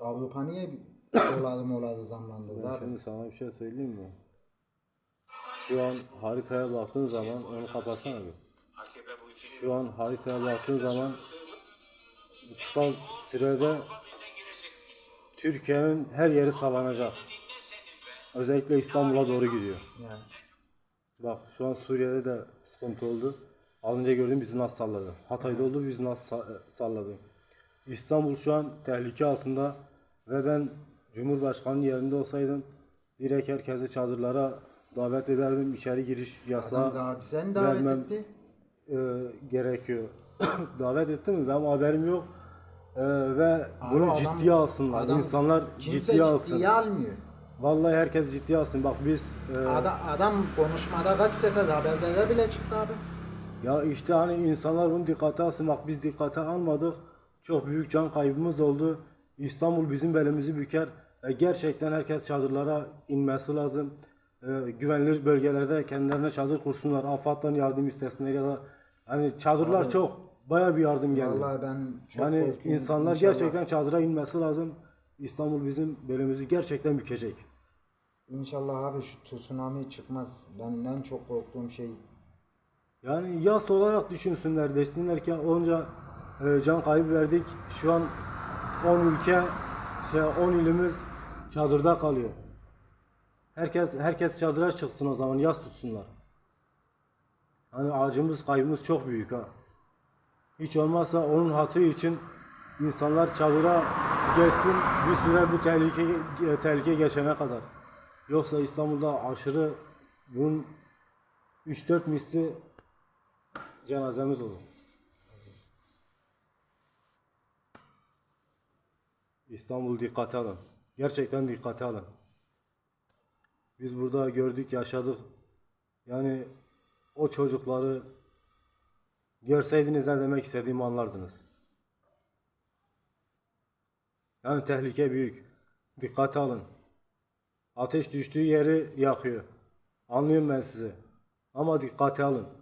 Avrupa niye doları moladı zamlandırdı Ben abi? şimdi sana bir şey söyleyeyim mi? Şu an haritaya baktığın zaman onu kapatsana bir. Şu an haritaya baktığın zaman bu kısa sürede Türkiye'nin her yeri sallanacak. Özellikle İstanbul'a doğru gidiyor. Yani. Bak şu an Suriye'de de sıkıntı oldu. Az önce gördüm bizi nasıl salladı. Hatay'da oldu bizi nasıl sa- salladı. İstanbul şu an tehlike altında ve ben Cumhurbaşkanı yerinde olsaydım direkt herkesi çadırlara davet ederdim. İçeri giriş Adam yasağı zaten seni davet vermem etti. e, gerekiyor. davet etti mi? Benim haberim yok. E, ve Abi bunu adam- ciddiye alsınlar. adam- İnsanlar Kimse ciddiye alsın. almıyor. Vallahi herkes ciddiye alsın. Bak biz e, Adam, adam konuşmada kaç sefer haberlere bile çıktı abi. Ya işte hani insanlar bunu dikkate alsın. Bak biz dikkate almadık. Çok büyük can kaybımız oldu. İstanbul bizim belimizi büker. E, gerçekten herkes çadırlara inmesi lazım. E, güvenilir bölgelerde kendilerine çadır kursunlar. AFAD'dan yardım istesinler ya da hani çadırlar çok. Baya bir yardım geldi. Vallahi ben çok yani insanlar İnşallah- gerçekten çadıra inmesi lazım. İstanbul bizim belimizi gerçekten bükecek. İnşallah abi şu tsunami çıkmaz. Ben en çok korktuğum şey. Yani yas olarak düşünsünler desinler ki onca e, can kaybı verdik. Şu an 10 ülke şey 10 ilimiz çadırda kalıyor. Herkes herkes çadıra çıksın o zaman yas tutsunlar. Hani acımız kaybımız çok büyük ha. Hiç olmazsa onun hatırı için insanlar çadıra gelsin bir süre bu tehlike tehlike geçene kadar. Yoksa İstanbul'da aşırı bunun 3-4 misli cenazemiz olur. İstanbul dikkate alın. Gerçekten dikkate alın. Biz burada gördük, yaşadık. Yani o çocukları görseydiniz ne demek istediğimi anlardınız. Yani tehlike büyük. Dikkate alın. Ateş düştüğü yeri yakıyor. Anlıyorum ben sizi. Ama dikkate alın.